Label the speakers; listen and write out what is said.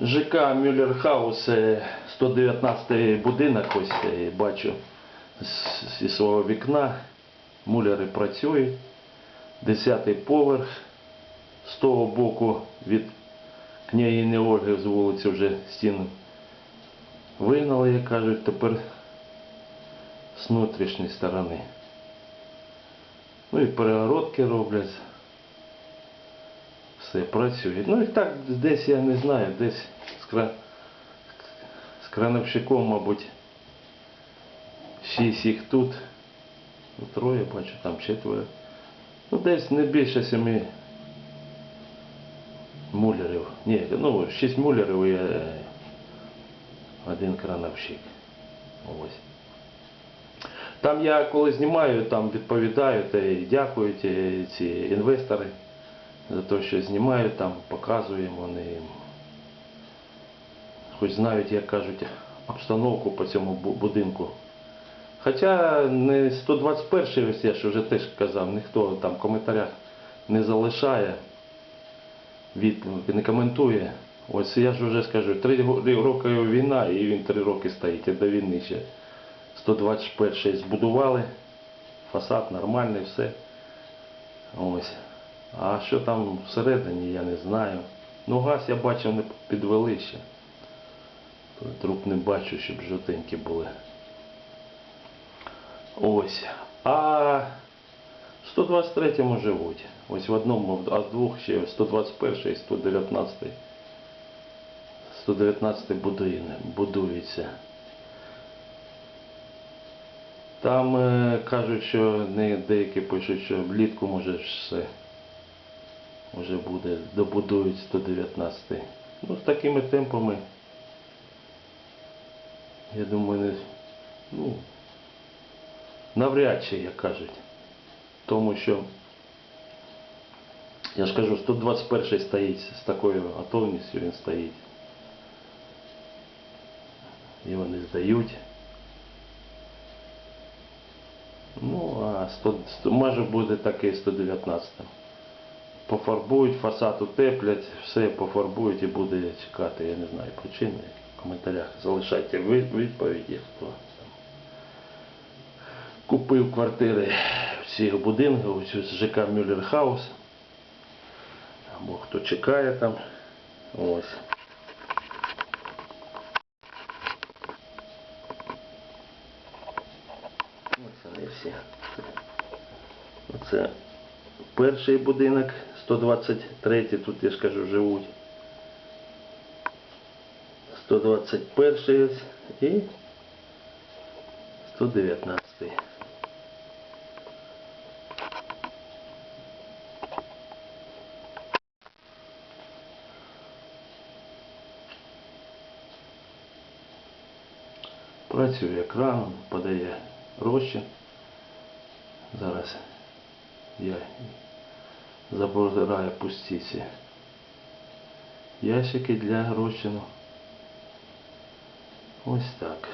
Speaker 1: ЖК Мюллерхаус, е, 119 будинок, ось е, бачу зі свого вікна. Муляри працюють. 10 поверх. З того боку від княгині Ольги з вулиці вже стіну вигнали, як кажуть, тепер з внутрішньої сторони. Ну і перегородки роблять. Все працює. Ну і так десь я не знаю, десь з, кра... з крановщиком, мабуть, шість їх тут. Ну, троє бачу, там четверо. Ну десь не більше семи мулярів. Ні, ну шість мулярів і е, один крановщик. Ось. Там я коли знімаю, там відповідаю та й дякують е, ці інвестори за те, що знімають, там показуємо, вони хоч знають, як кажуть, обстановку по цьому будинку. Хоча не 121 ось я ж вже теж казав, ніхто там в коментарях не залишає, відповідь, не коментує. Ось я ж вже скажу, три роки війна і він три роки стоїть, і до війни ще 121 збудували, фасад нормальний, все. Ось. А що там всередині, я не знаю. Ну газ я бачив, не підвели ще. Труп не бачу, щоб жовтенькі були. Ось. А в 123-му живуть. Ось в одному, а з двох ще 121 і 119. 119 будує, будується. Там е, кажуть, що не деякі пишуть, що влітку може все вже буде, добудують 119. Ну, з такими темпами, я думаю, не, ну, навряд чи, як кажуть. Тому що, я ж кажу, 121 стоїть з такою готовністю він стоїть. Його не здають. Ну, а 100, 100, може буде таке 119. Пофарбують, фасад утеплять, все пофарбують і буде чекати, я не знаю причини. В коментарях залишайте відповіді, хто там купив квартири в цих будинках, ось ось ЖК Мюллерхаус. Або хто чекає там. Ось. Ось вони всі. Оце перший будинок, 123, тут я ж кажу, живуть. 121 ось і 119. Працює краном, подає розчин. Зараз я забираю пусті ці ящики для розчину. Ось так.